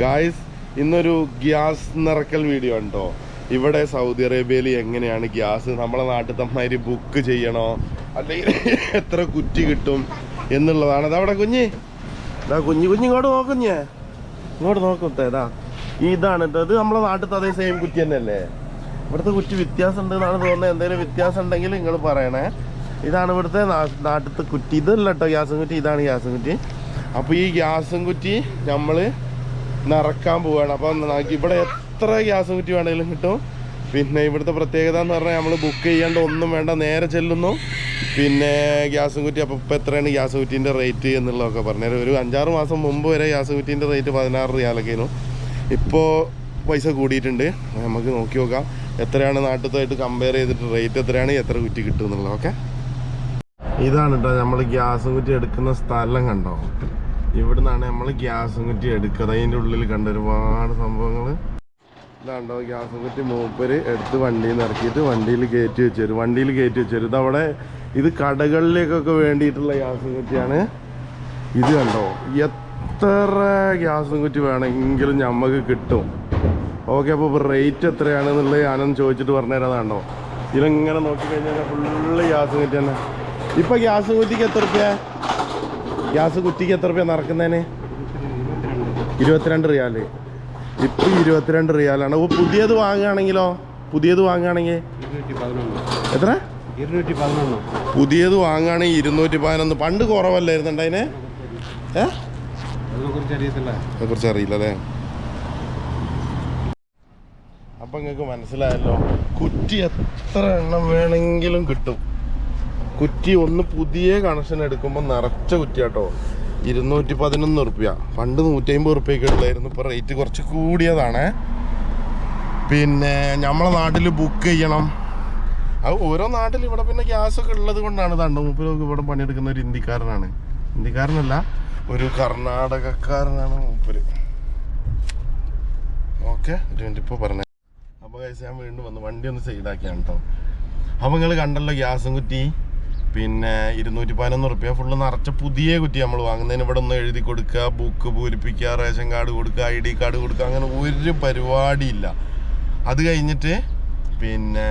Guys ഇന്നൊരു gas നിറക്കൽ video ഉണ്ടോ ഇവിടെ സൗദി അറേബ്യയിൽ എങ്ങനെയാണ് ഗ്യാസ്? നമ്മളെ നാട്ടിൽ തമ്മാതിരി ബുക്ക് ചെയ്യണോ? അല്ലെങ്കിൽ എത്ര കുറ്റി കിട്ടും എന്നുള്ളതാണ്. അതവിടെ കുഞ്ഞ്. ഇതാ കുഞ്ഞു കുഞ്ഞ് ഇങ്ങോട്ട് നോക്കുഞ്ഞേ ഇങ്ങോട്ട് നോക്കത്തേതാ ഇതാണ്. ഇത് നമ്മളെ നാട്ടിലത്തെ അതേ സെയിം കുറ്റി തന്നെയല്ലേ? ഇവിടുത്തെ കുറ്റി വ്യത്യാസം ഉണ്ട് എന്നാണ് തോന്നുന്നത്. എന്തെങ്കിലും വ്യത്യാസം ഉണ്ടെങ്കിൽ നിങ്ങൾ പറയണേ. ഇതാണ് ഇവിടുത്തെ നാട്ടിലത്തെ കുറ്റി. ഇതല്ല കേട്ടോ ഗ്യാസും കുറ്റി ഇതാണ് ഗ്യാസും കുറ്റി. അപ്പോൾ ഈ ഗ്യാസും കുറ്റി നമ്മൾ നിറക്കാൻ പോവാണ്. അപ്പം ഇവിടെ എത്ര ഗ്യാസ് കുറ്റി വേണമെങ്കിലും കിട്ടും. പിന്നെ ഇവിടുത്തെ പ്രത്യേകത എന്ന് പറഞ്ഞാൽ നമ്മൾ ബുക്ക് ചെയ്യേണ്ട ഒന്നും വേണ്ട നേരെ ചെല്ലുന്നു. പിന്നെ ഗ്യാസ് കുറ്റി അപ്പോൾ ഇപ്പോൾ എത്രയാണ് ഗ്യാസ് കുറ്റീന്റെ റേറ്റ് എന്നുള്ളതൊക്കെ പറഞ്ഞുതരാം ഒരു അഞ്ചാറ് മാസം മുമ്പ് വരെ ഗ്യാസ് കുറ്റീന്റെ റേറ്റ് പതിനാറ് റിയാലൊക്കെയായിരുന്നു ഇപ്പോൾ പൈസ കൂടിയിട്ടുണ്ട്. നമുക്ക് നോക്കി നോക്കാം. എത്രയാണ് നാട്ടിലത്തായിട്ട് കമ്പയർ ചെയ്തിട്ട് റേറ്റ് എത്രയാണ് എത്ര കുറ്റി കിട്ടും എന്നുള്ളത്. ഓക്കെ? ഇതാണ് കേട്ടോ നമ്മൾ ഗ്യാസ് കുറ്റി എടുക്കുന്ന സ്ഥലം കണ്ടോ? ഇവിടുന്നാണ് നമ്മൾ ഗ്യാസും കുറ്റി എടുക്കുന്നത്. അതിന്റെ ഉള്ളിൽ കണ്ട ഒരുപാട് സംഭവങ്ങൾ ഇതാണ്ടോ ഗ്യാസും കുറ്റി മൂപ്പര് എടുത്ത് വണ്ടിയിൽ നിന്ന് ഇറക്കിയിട്ട് വണ്ടിയിൽ കയറ്റി വെച്ചുതരും വണ്ടിയിൽ കയറ്റി വെച്ചുതരും ഇതവിടെ ഇത് കടകളിലേക്കൊക്കെ വേണ്ടിയിട്ടുള്ള ഗ്യാസും കുറ്റിയാണ്. ഇത് കണ്ടോ എത്ര ഗ്യാസും കുറ്റി വേണമെങ്കിലും ഞമ്മക്ക് കിട്ടും. ഓക്കെ അപ്പോൾ റേറ്റ് എത്രയാണെന്നുള്ളത് ഞാനൊന്ന് ചോദിച്ചിട്ട് പറഞ്ഞുതരാതാണ്ടോ ഇതിലിങ്ങനെ നോക്കിക്കഴിഞ്ഞാൽ ഫുള്ള് ഗ്യാസും കുറ്റി തന്നെ. ഇപ്പം ഗ്യാസും കുറ്റിക്ക് എത്ര റുപ്യ? ഗ്യാസ് കുറ്റിക്ക് എത്ര രൂപ നടക്കുന്നതിന്? ഇരുപത്തിരണ്ട് റിയാൽ. ഇപ്പം ഇരുപത്തിരണ്ട് റിയാലാണ്. അപ്പോൾ പുതിയത് വാങ്ങുകയാണെങ്കിലോ? പുതിയത് വാങ്ങുകയാണെങ്കിൽ? എത്ര? പുതിയത് വാങ്ങുകയാണെങ്കിൽ ഇരുന്നൂറ്റി പതിനൊന്ന്. പണ്ട് കുറവല്ലായിരുന്നു അതിന്? ഏ? അതിനെ കുറിച്ച് അറിയത്തില്ല കുറിച്ച് അറിയില്ല അല്ലേ അപ്പം നിങ്ങൾക്ക് മനസ്സിലായല്ലോ കുറ്റി എത്ര എണ്ണം വേണമെങ്കിലും കിട്ടും. കുറ്റി ഒന്ന് പുതിയ കണക്ഷൻ എടുക്കുമ്പോൾ നിറച്ച കുറ്റിയാട്ടോ. ഇരുന്നൂറ്റി പതിനൊന്ന് റുപ്യ പണ്ട് നൂറ്റമ്പത് റുപ്യൊക്കെ ഉള്ളായിരുന്നു. ഇപ്പോൾ റേറ്റ് കുറച്ച് കൂടിയതാണ്. പിന്നെ നമ്മളെ നാട്ടിൽ ബുക്ക് ചെയ്യണം. അത് ഓരോ നാട്ടിൽ ഇവിടെ പിന്നെ ഗ്യാസ് ഒക്കെ ഉള്ളത് കൊണ്ടാണ്. തണ്ട മൂപ്പരൊക്കെ ഇവിടെ പണിയെടുക്കുന്ന ഒരു ഇന്ത്യക്കാരനാണ്. ഇന്ത്യക്കാരനല്ല ഒരു കർണാടകക്കാരനാണ് മൂപ്പര്. ഓക്കെ ഒരു മിനിറ്റ് ഇപ്പോൾ പറഞ്ഞ. അപ്പോൾ കഴിച്ച് ഞാൻ വീണ്ടും വന്നു വണ്ടി ഒന്ന് സൈഡാക്കിയാണ് കേട്ടോ അപ്പോൾ നിങ്ങൾ കണ്ടല്ലോ ഗ്യാസും കുറ്റി. പിന്നെ ഇരുന്നൂറ്റി പതിനൊന്ന് റുപ്യ ഫുള്ള് നിറച്ച പുതിയ കുറ്റി നമ്മൾ വാങ്ങുന്നതിന് ഇവിടെ ഒന്ന് എഴുതി കൊടുക്കുക ബുക്ക് പൂരിപ്പിക്കുക റേഷൻ കാർഡ് കൊടുക്കുക ഐ ഡി കാർഡ് കൊടുക്കുക അങ്ങനെ ഒരു പരിപാടിയില്ല. അത് കഴിഞ്ഞിട്ട് പിന്നെ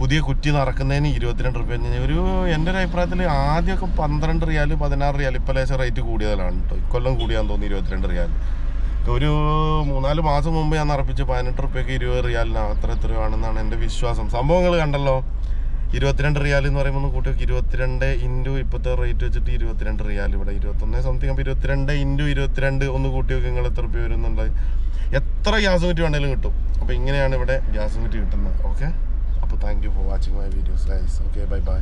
പുതിയ കുറ്റി നിറക്കുന്നതിന് ഇരുപത്തിരണ്ട് റുപ്യ ഒരു എന്റെ ഒരു അഭിപ്രായത്തിൽ ആദ്യമൊക്കെ പന്ത്രണ്ട് റിയാൽ പതിനാറ് റിയാൽ ഇപ്പോൾ ലേശം റേറ്റ് കൂടിയതാണ് കേട്ടോ ഇക്കൊല്ലം കൂടിയാന്ന് തോന്നി ഇരുപത്തിരണ്ട് റിയാൽ ഒരു മൂന്നാൽ മാസം മുമ്പ് ഞാൻ നിറപ്പിച്ച് പതിനെട്ട് റുപ്യക്ക് ഇരുപത് റിയാലിന് അത്ര എത്രയോ ആണെന്നാണ് എന്റെ വിശ്വാസം. സംഭവങ്ങൾ കണ്ടല്ലോ? ഇരുപത്തിരണ്ട് റിയാൽ എന്ന് പറയുമ്പോൾ ഒന്ന് കൂട്ടി. ഇരുപത്തിരണ്ട് ഇന്റു ഇപ്പോഴത്തെ റേറ്റ് വെച്ചിട്ട് ഇരുപത്തിരണ്ട് റിയാൽ ഇവിടെ. ഇരുപത്തൊന്ന് സംതിങ് അപ്പോൾ ഇരുപത്തിരണ്ട് ഇന്റു ഇരുപത്തിരണ്ട് ഒന്ന് കൂട്ടി നോക്കി നിങ്ങൾ എത്ര രൂപ വരുന്നുണ്ട്. എത്ര ഗ്യാസ് കുറ്റി വേണമെങ്കിലും കിട്ടും. അപ്പോൾ ഇങ്ങനെയാണ് ഇവിടെ ഗ്യാസ് കുറ്റി കിട്ടുന്നത്. ഓക്കെ അപ്പോൾ thank you for watching my videos guys okay bye bye